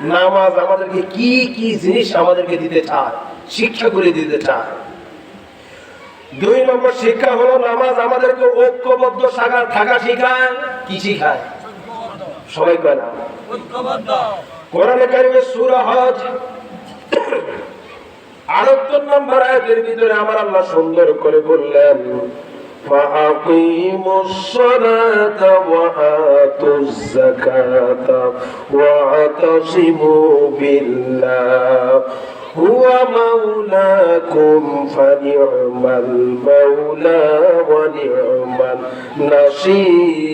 নামাজ আমাদেরকে কি কি জিনিস আমাদেরকে দিতে চায়? শিক্ষা করে দিতে চায়। দুই নম্বর শিক্ষা হলো নামাজ আমাদেরকে ঐক্যবদ্ধ থাকা থাকা শিখায়। কি শিখায়? সবাই কয় না। কোরআনে কারিমে সূরা হজ আটাত্তর নম্বর আয়াতের ভিতরে আমার আল্লাহ সুন্দর করে বললেন فأقيموا الصلاة وآتوا الزكاة واعتصموا بالله هو مولاكم فنعم المولى ونعم النصير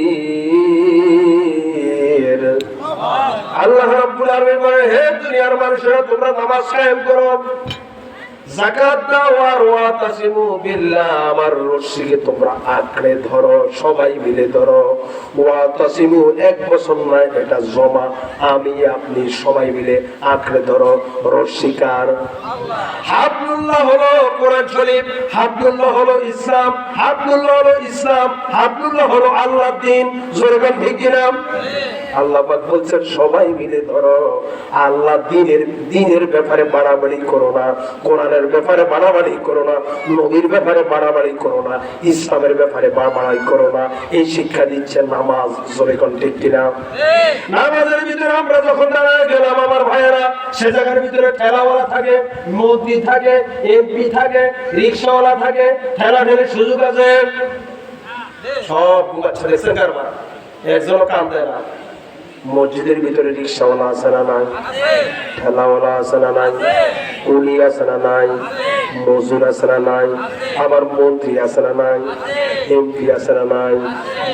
আল্লাহ রাব্বুল আলামিন বলে হে দুনিয়ার মানুষেরা তোমরা নামাজ কায়েম করো যাকাত দাও আর ওয়াতাসিমু বিল্লাহ, আমার তোমরা আঁকড়ে ধরো, সবাই মিলে ধরো। ওয়াতাসিমু এক বছর নয়, এটা জমা। আমি, আপনি সবাই মিলে আঁকড়ে ধরো। রশিকার হাবলুল্লাহ হলো কোরআন শরীফ, হাবলুল্লাহ হলো ইসলাম, হাবলুল্লাহ হলো ইসলাম, হাবলুল্লাহ হলো আল্লাহ দিন। জোরে বল ঠিক কিনা আল্লাহ বলছেন, সবাই মিলে ধরো। আল্লাহ দিনের দিনের ব্যাপারে বাড়াবাড়ি করো না। কোরআনের ব্যাপারে বাড়াবাড়ি করো না, নবীর ব্যাপারে বাড়াবাড়ি করো না, ইসলামের ব্যাপারে বাড়াবাড়ি করো না। এই শিক্ষা দিচ্ছে নামাজ, জোরে কোন ঠিক কিনা? নামাজের ভিতরে আমরা যখন দাঁড়ায় গেলাম, আমার ভাইয়েরা, সে জায়গার ভিতরে ঠেলাওয়ালা থাকে মন্ত্রী থাকে এমপি থাকে, রিক্সাওয়ালা থাকে, ঠেলা ঠেলে সুযোগ আছে? সব গুলাচ্ছে দেখছেন কারবার একজনও কাম দেয় না। মসজিদের ভিতরে রিক্সাওয়ালা আছে না নাই? ঠেলাওয়ালা আছে না নাই? কুলি আছে না নাই? মজুর আছে না নাই? আবার মন্ত্রী আছে না নাই? এমপি আছে না নাই?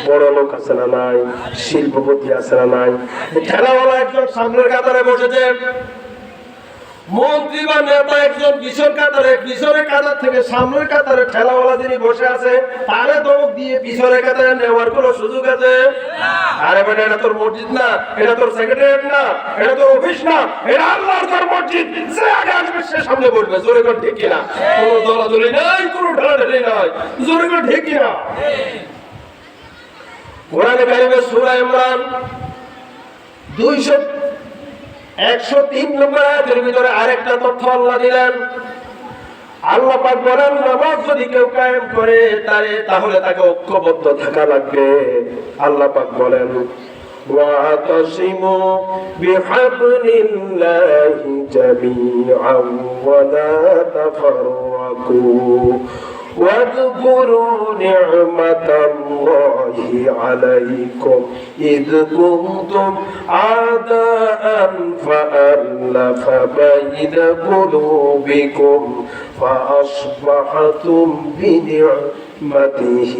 বড় লোক আছে না নাই? শিল্পপতি আছে না নাই? ঠেলাওয়ালা একজন সামনের কাতারে বসেছে। মন্ত্রী বা নেতা একজন পিছন কাতারে পিছনের কাতার থেকে সামনের কাতারে ঠেলাওয়ালা যিনি বসে আছে তারে দমক দিয়ে পিছনের কাতারে নেওয়ার কোনো সুযোগ আছে? আরে বেটা এটা তোর মসজিদ না এটা তোর সেক্রেটারিয়েট না এটা তোর অফিস না এটা আল্লাহর তোর মসজিদ। যে আগে আসবে সে সামনে বসবে জোরে করে ঠিক কিনা? কোনো দলাদলি নাই কোনো ঢালাঢালি নাই জোরে করে ঠিক কিনা? কোরআনে কারিমে সূরা ইমরান 200 একশো তিন নম্বর আয়াতের ভিতরে আরেকটা তথ্য আল্লাহ দিলেন আল্লাহ পাক বলেন নামাজ যদি কেউ কায়েম করে তারে তাহলে তাকে ঐক্যবদ্ধ থাকা লাগবে আল্লাহ পাক বলেন واعتصموا بحبل الله جميعا ولا تفرقوا واذكروا نعمة الله عليكم إذ كنتم أعداء فألف بين قلوبكم فأصبحتم بنعمته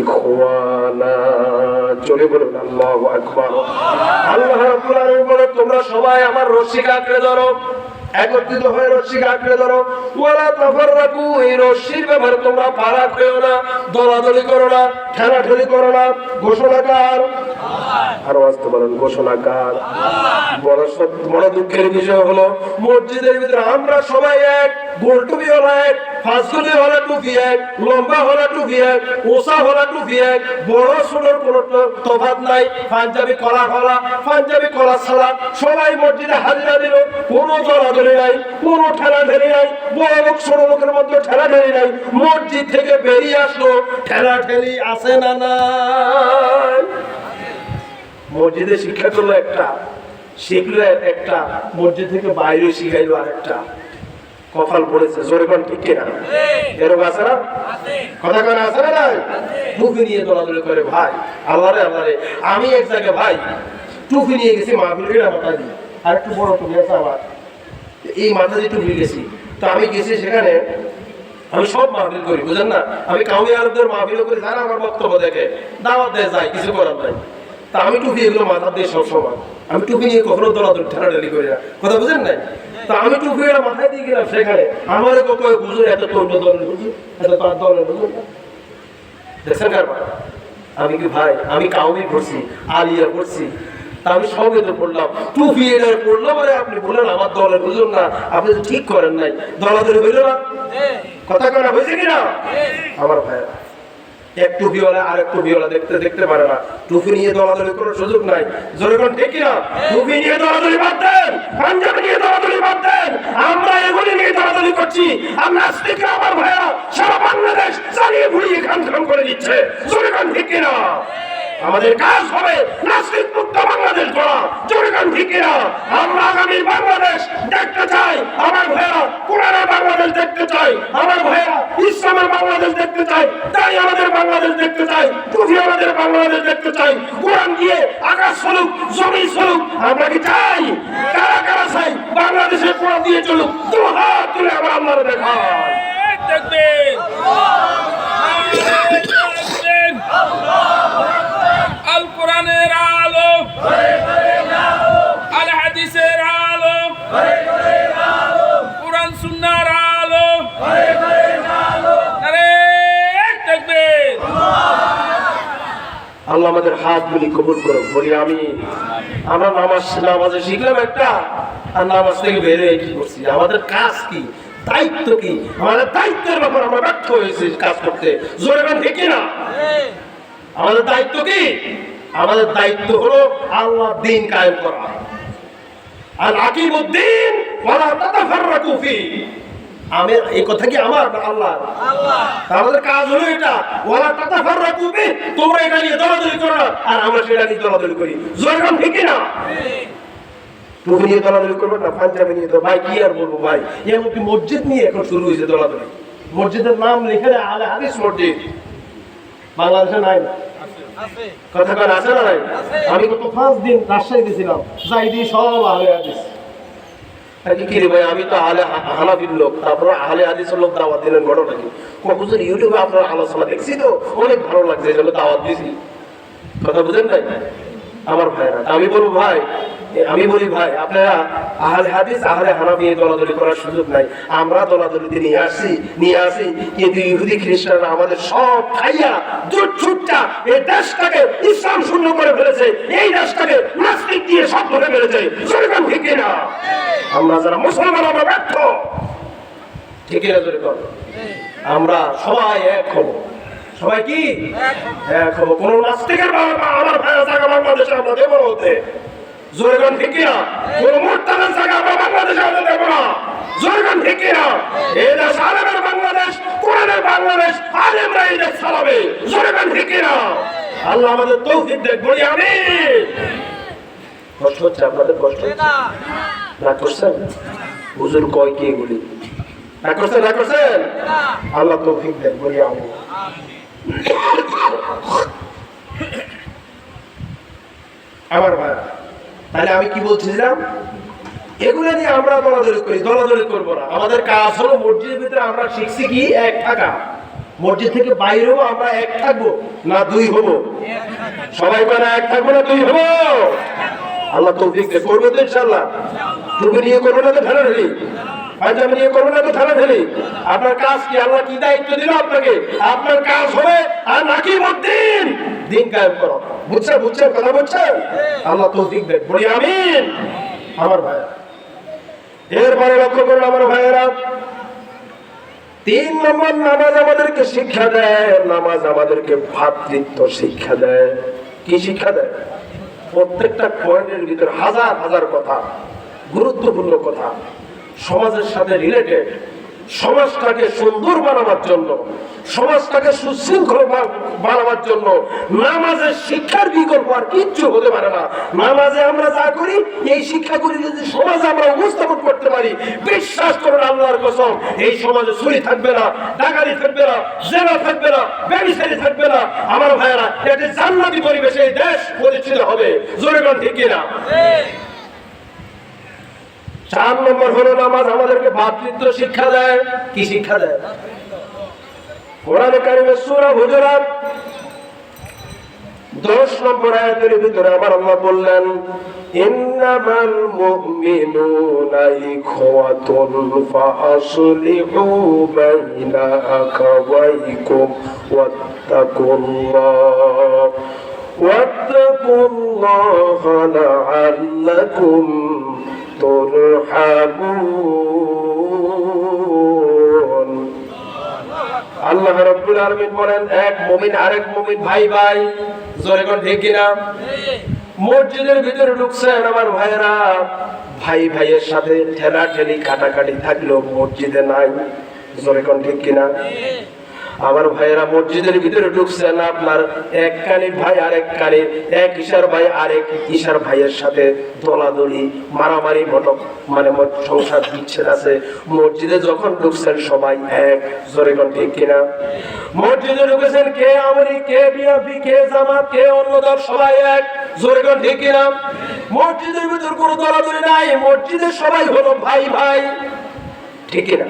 إخوانا চলে বলুন আল্লাহ আকবার আল্লাহ রাব্বুল আলামিন বলে তোমরা সবাই আমার রশি আঁকড়ে ধরো একত্রিত হয়ে ধরো। ওয়ালা তাফাররাকু, এই রশ্মির ব্যাপারে তোমরা না, দলাদলি করো না, ঠেলাঠেলি করো না। ঘোষণাকার। আরও আসতে পারেন ঘোষণাকার। বড় বড় দুঃখের বিষয় হলো, মসজিদের ভিতরে আমরা সবাই এক হলো এক হলো টুপি এক, লম্বা হলো টুপি এক, ওসা হলো টুপি এক, বড় ছোটর কোনো তো- তফাৎ নাই, পাঞ্জাবি কলা কলা পাঞ্জাবি কলা ছাড়া সবাই মসজিদে হাজিরা দিল, কোনো জলাধরি নাই, কোনো ঠেলা ঠেলি নাই, বড় লোক, ছোট লোকের মধ্যে ঠেলা ঠেলি নাই। মসজিদ থেকে বেরিয়ে আসলো, ঠেলা ঠেলি আসে না মসজিদে শিক্ষা করল একটা, শিখলো একটা, মসজিদ থেকে বাইরে শিখাইলো আরেকটা। কপাল পড়েছে, জোরে কোন ঠিক কিনা? এরকম আছে না? কথা কেন আছে না টুপি নিয়ে করে, ভাই আল্লাহ রে আল্লাহ রে আমি এক জায়গায়, ভাই, টুপি নিয়ে গেছি, মাহফিল এটা আর একটু বড় টুপি আছে আমার। এই মাথা দিয়ে টুপি গেছি। তো আমি গেছি সেখানে, আমি সব মাহফিল করি বুঝেন না? আমি কাউমি আরবদের মাহফিল করি যারা আমার বক্তব্য দেখে, দাওয়াত দেয়, যায়, কিছু করার নাই। তা আমি টুপি এগুলো মাথা দিয়ে সব সময়, আমি টুপি নিয়ে কখনো দলাদল, ঠেলাঠালি করি না। কথা বুঝেন নাই? তা আমি টুপি মাথায় দিয়ে গেলাম সেখানে, আমার কয়ে বুঝুন এত তোর দলের বুঝুন এত তার দলের বুঝুন দেখছেন কারবার আমি কি ভাই? আমি কাউমি পড়ছি আলিয়া পড়ছি তা আমি সবে পড়লাম। টুপি এটা পড়লাম, আরে আপনি বললেন, আমার দলের বুঝুন না, আপনি ঠিক করেন নাই। দলাদলি হইল না। কথা কেনা হয়েছে কিনা আমার ভাইয়েরা, এক টুপিওয়ালা আর এক টুপিওয়ালা দেখতে দেখতে পারে না। টুপি নিয়ে দলাদলি করার সুযোগ নাই। জোরে কোন না? টুপি নিয়ে দলাদলি বাদ দেন, পাঞ্জাবি নিয়ে দলাদলি বাদ দেন। আমরা এগুলি নিয়ে দলাদলি করছি। আর নাস্তিকরা আমার ভাইয়া সারা বাংলাদেশ চালিয়ে ঘুরিয়ে খান খান করে দিচ্ছে? জোরে কোন ঠিক না? আমাদের কাজ হবে নাস্তিক মুক্ত বাংলাদেশ গড়া। জোরগান ঠিকিরা আমরা আগামী বাংলাদেশ দেখতে চাই, আমার ভাইয়েরা কোরআনের বাংলাদেশ দেখতে চাই, আমার ভাইয়েরা ইসলামের বাংলাদেশ দেখতে চাই, তাই আমাদের বাংলাদেশ দেখতে চাই টুফি আমাদের বাংলাদেশ দেখতে চাই। কোরআন দিয়ে আকাশ স্বরূপ জমি স্বরূপ আমরা কি চাই? কারা কারা চাই? বাংলাদেশের কোরআন দিয়ে চলুক, দু হাত তুলে আমরা takbir আল কোরআনের আলো আল হাদিসের আলো কোরআন সুন্নাহর আলো আল্লাহ আমাদের হাতগুলি কবুল করো বলি আমি আমরা নামাজ নামাজে শিখলাম একটা আর নামাজ থেকে বেরিয়ে কি করছি? আমাদের কাজ কি? দায়িত্ব কি? আমাদের দায়িত্বের ব্যাপার আমরা ব্যর্থ হয়েছি কাজ করতে। জোরে ঠিক না আমাদের দায়িত্ব কি? আমাদের দায়িত্ব হলো আল্লাহ দিন কায়েম করা। আর আকিমুদ্দিন ওয়ালা তাতাফাররাকু ফি। আমি এই কথা কি আমার আল্লাহ? আমাদের কাজ হলো এটা। ওয়ালা তাতাফাররাকু ফি তোমরা এটা নিয়ে দলাদলি করো আর আমরা সেটা নিয়ে দলাদলি করি। জোরে গান ঠিক না টুপি নিয়ে দলাদলি করব না পাঞ্জাবি নিয়ে তো ভাই কি আর বলব ভাই? এমনকি মসজিদ নিয়ে এখন শুরু হয়েছে দলাদলি। মসজিদের নাম লিখে দেয় আলে হাদিস মসজিদ। বাংলাদেশে নাই। কথা কার আছে না নাই? আমি গত পাঁচ দিন রাজশাহী গেছিলাম। যাই দিয়ে সব আহলে হাদিস। কি রে ভাই আমি তো আহলে হানাফির লোক। তারপর আহলে হাদিসের লোক দাওয়াত দিলেন ঘটনা কি? হুজুর ইউটিউবে আপনার আলোচনা দেখছি তো? অনেক ভালো লাগছে এই জন্য দাওয়াত দিছি। কথা বুঝেন নাই? আমার ভাইরা। আমি বলব, ভাই, আমি বলি, ভাই, আপনারা আহলে হাদিস, আহলে হানাফি দলাদলি করার সুযোগ নাই। আমরা দলাদলিতে নিয়ে আসি নিয়ে আসি। কিন্তু ইহুদি, খ্রিস্টানরা আমাদের সব খাইয়া জুট ছুটটা এই দেশটাকে ইসলাম শূন্য করে ফেলেছে। এই দেশটাকে নাস্তিক দিয়ে সব ধরে ফেলেছে। সরকার ঠিক না আমরা যারা মুসলমান, আমরা ব্যর্থ। ঠিক না আমরা সবাই এক হব। সবাই কি? হব কোন নাস্তিকের বাবা আমার ভাইয়ের জায়গা বাংলাদেশে আমরা দেবো হতে জোরে ঠিক না কোন মোর্তাদের জায়গা আমরা বাংলাদেশে আমরা দেবো না। জোরে গান ঠিক না এই দেশ আলেমের বাংলাদেশ, কোরআনের বাংলাদেশ, আলেমরা এই দেশ চালাবে। জোরে ঠিক আল্লাহ আমাদের তৌফিক দেখ বলি আমি কষ্ট হচ্ছে, আপনাদের কষ্ট হচ্ছে। না করছেন? হুজুর কয় কি এগুলি? না করছেন না করছেন? আল্লাহ তৌফিক দেন, বলি আমি ভাই, তাহলে আমি কি বলছিলাম? এগুলো নিয়ে আমরা দলাদলি করি, দলাদলি না। আমাদের কাজ হলো মসজিদের ভিতরে আমরা শিখছি কি? এক থাকা। মসজিদ থেকে বাইরে হব আমরা এক থাকব না দুই হব? সবাই মানে এক থাকব না দুই হব? আল্লাহ দে। করবে তো ইনশাআল্লাহ। তুমি নিয়ে করবে না তো ঢালা ঢেলি পাঞ্জাবি নিয়ে করবে না তো ঢালা ঢেলি আপনার কাজ কি? আল্লাহ কি দায়িত্ব দিল আপনাকে? আপনার কাজ হবে আর নাকি মদ্দিন? দিন কায়েম করো। বুঝছেন? বুঝছেন? কথা বুঝছেন? আল্লাহ দে বলি আমিন। আমার এরপরে লক্ষ্য করুন আমার ভাইয়েরা। তিন নম্বর নামাজ আমাদেরকে শিক্ষা দেয়। নামাজ আমাদেরকে ভাতৃত্ব শিক্ষা দেয়। কি শিক্ষা দেয়? প্রত্যেকটা পয়েন্টের ভিতরে হাজার হাজার কথা। গুরুত্বপূর্ণ কথা। সমাজের সাথে রিলেটেড সমাজটাকে সুন্দর বানাবার জন্য, সমাজটাকে সুশৃঙ্খল বানাবার জন্য নামাজের শিক্ষার বিকল্প আর কিচ্ছু হতে পারে না। নামাজে আমরা যা করি, এই শিক্ষাগুলি যদি সমাজে আমরা উপস্থাপন করতে পারি, বিশ্বাস করুন আল্লাহর কসম, এই সমাজে চুরি থাকবে না, ডাকাতি থাকবে না, জেনা থাকবে না ব্যবসায়ী থাকবে না। আমার ভাইয়েরা একটি জান্নাতি পরিবেশে দেশ প্রতিষ্ঠিত হবে। জোরে ঠিক না চার নম্বর হলো নামাজ আমাদেরকে ভাতৃত্ব শিক্ষা দেয় কি শিক্ষা দেয় কোরআনে কারিমের সূরা হুজুরাত দশ নম্বর আয়াতের ভিতরে আমার আল্লাহ বললেন ইন্নামাল মুমিনুনা ইখওয়াতুন ফাআসলিহু বাইনা আখাওয়াইকুম ওয়াত্তাকুল্লাহ واتقوا الله لعلكم তুরহামুন। আল্লাহ রাব্বুল আলামিন বলেন, এক মুমিন আরেক মুমিন ভাই ভাই, জোরে কোন ঠিক কিনা? মসজিদের ভিতরে ঢুকছেন আমার ভাইরা ভাই ভাইয়ের সাথে ঠেলা ঠেলি কাটাকাটি থাকল মসজিদে নাই, জোরে কোন ঠিক কিনা? আমার ভাইয়েরা মসজিদের ভিতরে ঢুকছেন আপনার এক কানির ভাই, আরেক কানির এক ইশার ভাই, আরেক ইশার ভাইয়ের সাথে দলাদলি, মারামারি ঘটক মানে সংসার বিচ্ছেদ আছে। মসজিদে যখন ঢুকছেন সবাই এক, জোরে কোন ঠিক কিনা? মসজিদে ঢুকেছেন কে আমরি কে বিএনপি, কে জামাত, কে অন্য দল, সবাই এক, জোরে কোন ঠিক কিনা? মসজিদের ভিতর কোনো দলাদলি নাই, মসজিদে সবাই হলো ভাই ভাই ঠিক কিনা?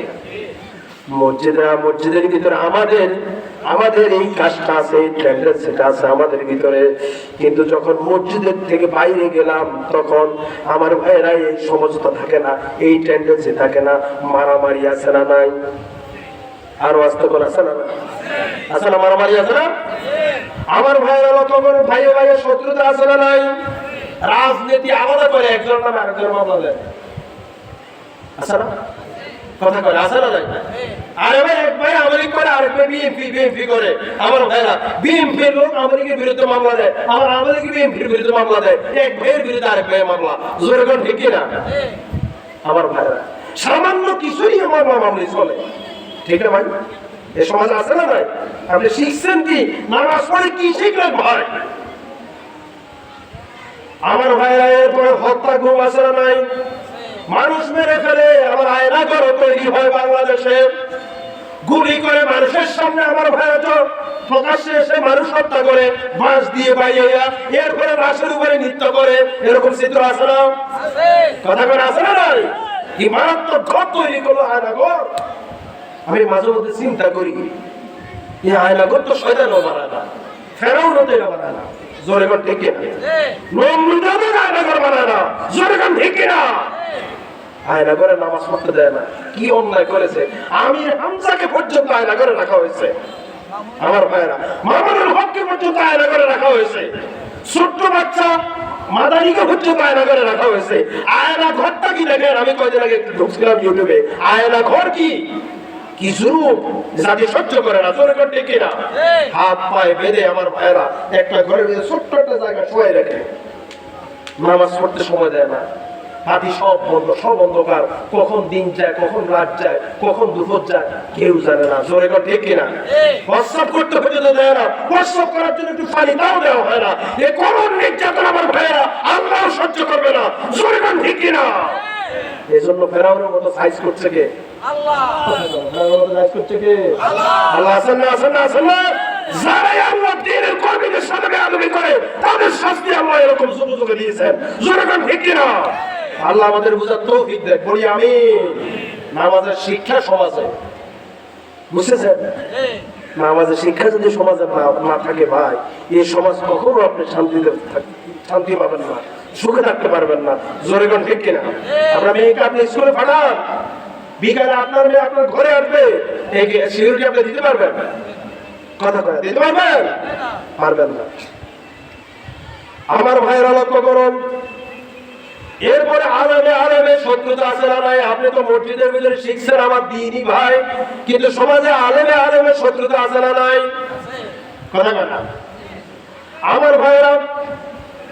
মসজিদরা, মসজিদের ভিতরে আমাদের আমাদের এই কাজটা আছে, এই টেন্ডেন্সিটা আছে আমাদের ভিতরে। কিন্তু যখন মসজিদের থেকে বাইরে গেলাম, তখন আমার ভাইয়েরা এই সমঝোতা থাকে না, এই টেন্ডেন্সি থাকে না। মারামারি আছে না নাই? আরও আস্তে করে আছে না আছে না মারামারি আছে না? আমার ভাইয়েরা তখন ভাইয়ে ভাইয়ের শত্রুতা আছে না নাই? রাজনীতি আলাদা করে, একজন নামে আরেকজন মামলা দেয় আছে না? কথা করে আছে না নাই? আরে আমার ভাইরা মামলা মামলা চলে। ঠিক না ভাই? এ সমাজ আছে না ভাই? আপনি শিখছেন কি? কি শিখলেন ভাই? আমার ভাইরা, এরপরে হত্যা ঘুম আছে না নাই? মানুষ মেরে ফেলে, আমার আয়না করো তৈরি হয় বাংলাদেশে। গুলি করে মানুষের সামনে আমার ভাইরা প্রকাশ্যে এসে মানুষ হত্যা করে বাঁশ দিয়ে বাইয়া এরপরে লাশের উপরে নৃত্য করে এরকম চিত্র আছে না? কথা করে আছে না নাই? কি মারাত্মক ঘর তৈরি করল আয়না ঘর আমি মাঝে মধ্যে চিন্তা করি এই আয়না ঘর তো শয়তানও বানায় না ফেরাও নতে বানায় না জোরে কোন ঠিক না নমরুদাও আয়না ঘর বানায় না জোরে কোন ঠিক না আয়না করে নামাজ পড়তে দেয় না। কি অন্যায় করেছে? আমি হামজাকে পর্যন্ত আয়না করে রাখা হয়েছে। আমার ভাইরা মামানুল হককে পর্যন্ত আয়না করে রাখা হয়েছে। ছোট্ট বাচ্চা মাদারিকে পর্যন্ত আয়না করে রাখা হয়েছে। আয়না ঘরটা কি দেখেন? আমি কয়দিন আগে ঢুকছিলাম ইউটিউবে। আয়না ঘর কি? কি রূপ জাতি সহ্য করে না চলে করতে কিনা হাত পায়ে বেঁধে আমার ভাইরা একটা ঘরে বেঁধে ছোট্ট একটা জায়গা শোয়াই রাখে নামাজ পড়তে সময় দেয় না। হাতি সব বন্ধ সব অন্ধকার। কখন দিন যায় কখন রাত যায় কখন দুপুর যায় কেউ জানে না। জোরে কর ঠিক কিনা? প্রস্রাব করতে পর্যন্ত দেয় না। প্রস্রাব করার জন্য একটু পানি তাও দেওয়া হয় না। এ করুন নির্যাতন আমার ভাইয়েরা আল্লাহ সহ্য করবে না। জোরে কর ঠিক কিনা? এই জন্য ফেরাউনের মতো সাইজ করছে কে? ফেরাউনের মতো সাইজ করছে কে? আল্লাহ। আছেন না আছেন না আছেন না। যারাই আল্লাহ দিনের কর্মীদের সাথে বেয়াদবি করে তাদের শাস্তি আল্লাহ এরকম সুযোগ সুযোগে দিয়েছেন। জোরে কর ঠিক কিনা? আল্লাহ আমাদের বুঝার তৌফিক দেয়। বলি আমি নামাজের শিক্ষা সমাজে। বুঝেছেন? নামাজের শিক্ষা যদি সমাজে না থাকে ভাই এই সমাজ কখনো আপনি শান্তিতে শান্তি পাবেন না। সুখে থাকতে পারবেন না। জোরে কোন ঠিক কিনা? আপনার মেয়েকে আপনি স্কুলে পাঠান। বিকালে আপনার মেয়ে আপনার ঘরে আসবে। সিকিউরিটি আপনি দিতে পারবেন? কথা কয়, দিতে পারবেন? পারবেন না। আমার ভাইয়েরা লক্ষ্য করুন। এরপরে আরামে আরামে শত্রুতা আছে না নাই আপনি তো মসজিদের ভিতরে শিখছেন আমার দিনই ভাই। কিন্তু সমাজে আলেমে আলেমে শত্রুতা আছে না নাই? কথা কথা আমার ভাইরা,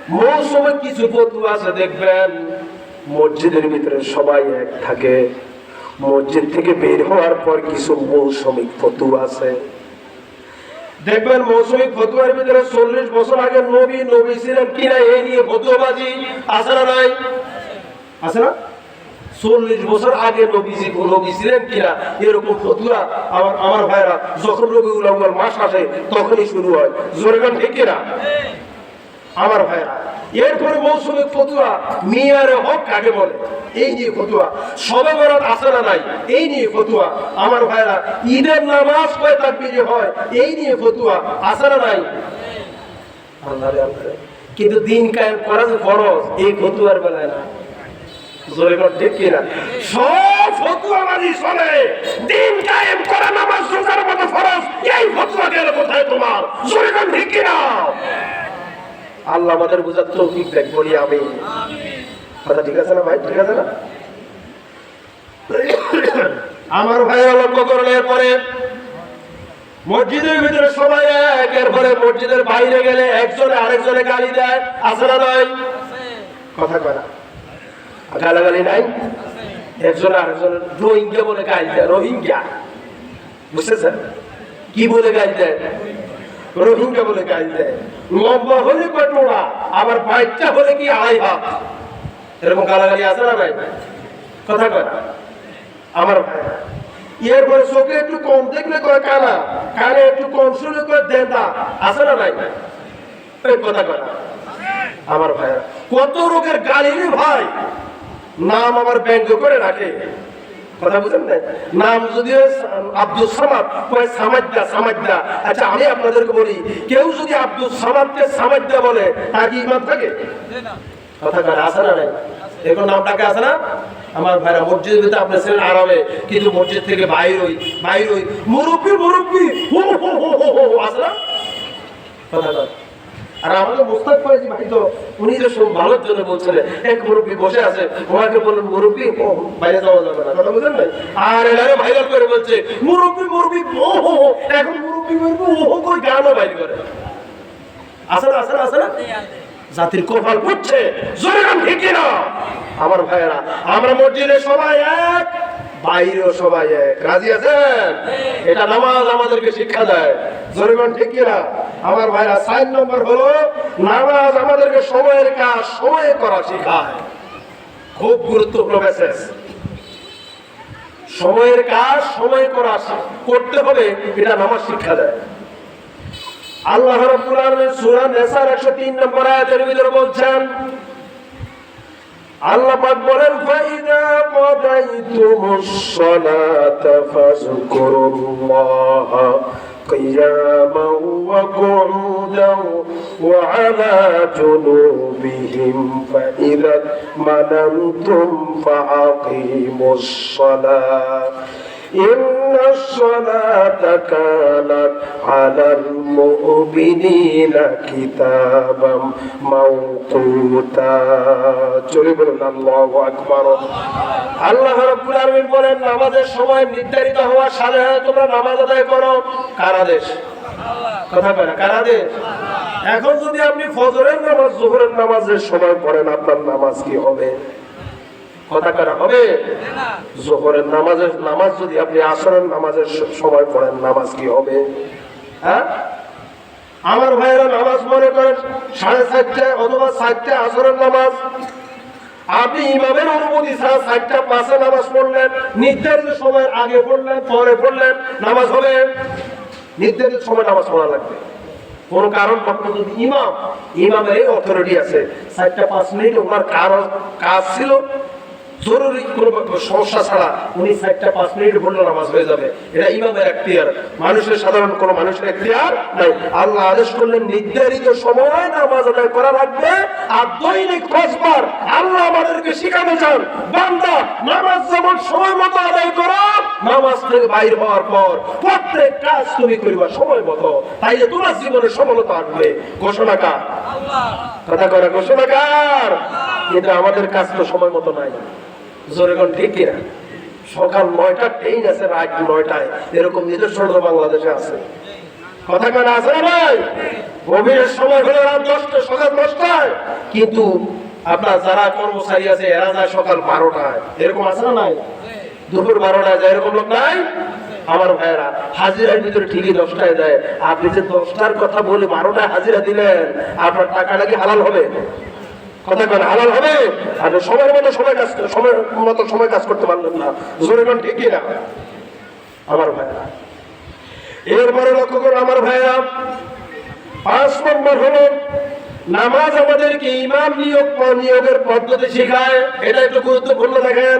মৌসুমে কিছু বন্ধু আছে, দেখবেন। মসজিদের ভিতরে সবাই এক থাকে। মসজিদ থেকে বের হওয়ার পর কিছু মৌসুমিক ফতু আছে। দেখবেন মৌসুমী ফতুয়ার ভিতরে চল্লিশ বছর আগে নবী নবী ছিলেন কিনা এই নিয়ে ফতুয়াবাজি আছে না নাই? আছে না? চল্লিশ বছর আগে নবীজি নবী ছিলেন কিনা এরকম ফতুয়া আমার আমার ভাইরা যখন রবিউল আউয়াল মাস আসে, তখনই শুরু হয়। জোরগান ঠিক কিনা? আমার ভাইরা এরপরে মৌসুমী ফতুয়া মিয়ারে হক কাকে বলে? এই নিয়ে ফতুয়া। সবে বরাত আছে না নাই? এই নিয়ে ফতুয়া। আমার ভাইরা, ঈদের নামাজ কয় তাকবিরে হয়? এই নিয়ে ফতুয়া আছে না নাই। কিন্তু দিন কায়েম করা যে ফরজ এই ফতুয়ার বেলায় না। চলে। দিন মতো এই কোথায় তোমার? আল্লাহ আমাদের বুঝার তৌফিক দেখ, বলি আমি কথা ঠিক আছে না ভাই? ঠিক আছে না? আমার ভাইয়েরা লক্ষ্য করলে পরে মসজিদের ভিতরে সবাই এক এরপরে মসজিদের বাইরে গেলে একজনে আরেকজনে গালি দেয়। আছে না নয় কথা কয় গালাগালি নাই? একজন আরেকজন রোহিঙ্গা বলে গালি দেয় রোহিঙ্গা। বুঝতেছেন? কি বলে গালি দেয়? রোহিঙ্গা বলে গালি দেয়। লম্বা হলে কটোড়া আবার বাইকটা হলে কি আড়াই হাত? এরকম গালাগালি আছে না ভাই? কথা কয় না? আমার ভাই। এরপরে চোখে একটু কম দেখলে কয় কানা, কানে একটু কম শুনলে কয় দেন্দা। আছে না ভাই? এই কথা কয় আমার ভাই, কত রোগের গালি রে ভাই। নাম আমার ব্যঙ্গ করে রাখে। কথা বুঝেন না নাম যদি আব্দুল সামাদ, কয় সামাদ্দা সামাদ্দা আচ্ছা আমি আপনাদেরকে বলি, কেউ যদি আব্দুল সামাদকে সামাদ্দা বলে, তার কি ইমান থাকে? কথা কয় আছে আমার ভাইরা মসজিদের ভিতরে আরামে কিন্তু মসজিদ থেকে বাইর হই বাইর হই। মুরব্বী মুরব্বী, হো হো কথা আর আমাদের মোস্তাক ভাই উনি তো ভালোর জন্য বলছিলেন, এক মুরব্বী বসে আছে, ওনাকে বললেন, মুরব্বী বাইরে যাওয়া যাবে না। কথা বুঝলেন নাই? আর ভাইরাল করে বলছে, মুরব্বী মুরব্বী ও হো এখন মুরব্বী মুরব্বী ও হো কই গানও করে? আসে না আসে না আসে না? জাতির কপাল গান ঠিক না আমার ভাইয়েরা, আমরা মসজিদে সবাই এক, বাইরেও সবাই এক। রাজি আছেন? এটা নামাজ আমাদেরকে শিক্ষা দেয়। জোরে গান ঠিক না আমার ভাইরা সাইন নম্বর হলো, নামাজ আমাদেরকে সময়ের কাজ, সময়ে করা শেখায়। খুব গুরুত্বপূর্ণ মেসেজ সময়ের কাজ, সময়ে করা করতে হবে এটা নামাজ শিক্ষা দেয়। আল্লাহ রাব্বুল আলামিন সূরা নিসার 103 নম্বর আয়াতের ভিতরে বলছেন আল্লাহ পাক বলেন ফাইদা কাদাইতুমুস সালাতা ফাযকুরুল্লাহ قياما وقعودا وعلى جنوبهم فإذا منمتم فأقيموا الصلاة إن الصلاة كانت على المؤمنين كتابا موقوتا চলে বলুন আল্লাহু আকবার আল্লাহ রাব্বুল আলামিন বলেন নামাজের সময় নির্ধারিত হওয়ার সাথে সাথে তোমরা নামাজ আদায় করো কার আদেশ কথা কয় না কার আদেশ এখন যদি আপনি ফজরের নামাজ জোহরের নামাজের সময় পড়েন আপনার নামাজ কি হবে হবে। জোহরের নামাজের নামাজ যদি আপনি আসরের নামাজের সময় পড়েন নামাজ কি হবে? হ্যাঁ? আমার ভাইয়েরা নামাজ মনে করেন সাড়ে চারটায় অথবা চারটে আসরের নামাজ। আপনি ইমামের অনুমতি ছাড়া চারটা পাঁচে নামাজ পড়লেন নির্ধারিত সময়ের আগে পড়লেন পরে পড়লেন নামাজ হবে। নির্ধারিত সময় নামাজ পড়া লাগবে। কোন কারণ যদি ইমাম ইমামের এই অথরিটি আছে। চারটা পাঁচ মিনিট ওনার কারণ কাজ ছিল জরুরি কোনো সমস্যা ছাড়া উনি চারটা পাঁচ মিনিট বললে নামাজ হয়ে যাবে। এটা ইমামের এখতিয়ার। মানুষের সাধারণ কোনো মানুষের এখতিয়ার নাই। আল্লাহ আদেশ করলেন নির্ধারিত সময় নামাজ আদায় করা লাগবে। আর দৈনিক পাঁচবার আল্লাহ আমাদেরকে শিখাতে চান বান্দা নামাজ যেমন সময় মতো আদায় করো নামাজ থেকে বাইর হওয়ার পর প্রত্যেক কাজ তুমি করিবা সময় মতো। তাইলে তোমার জীবনে সফলতা আসবে। ঘোষণা কার? কথা করা ঘোষণা কার? কিন্তু আমাদের কাজ তো সময় মতো নাই। ঠিক আছে, রাত নয়টায়। এরকম তো বাংলাদেশে আছে। আছে সময় রাত সকাল দশটায়। কিন্তু আপনার যারা কর্মচারী আছে, এরা যায় সকাল বারোটায়। এরকম আছে না নাই? দুপুর বারোটায় যায়, এরকম লোক নাই? আমার ভাইয়েরা, হাজিরার ভিতরে ঠিকই দশটায় দেয় আপনি যে দশটার কথা বলে বারোটায় হাজিরা দিলেন, আপনার টাকাটা কি হালাল হবে? কথা কেন হালাল হবে। আর সময়ের মতো সময় কাজ সময় মতো সময় কাজ করতে পারলেন না। জোরে কোন ঠিকই না? আমার ভাইরা। এরপরে লক্ষ্য করো আমার ভাইরা পাঁচ নম্বর হলো নামাজ আমাদেরকে ইমাম নিয়োগ নিয়োগের পদ্ধতি শেখায়। এটা একটু গুরুত্বপূর্ণ দেখেন।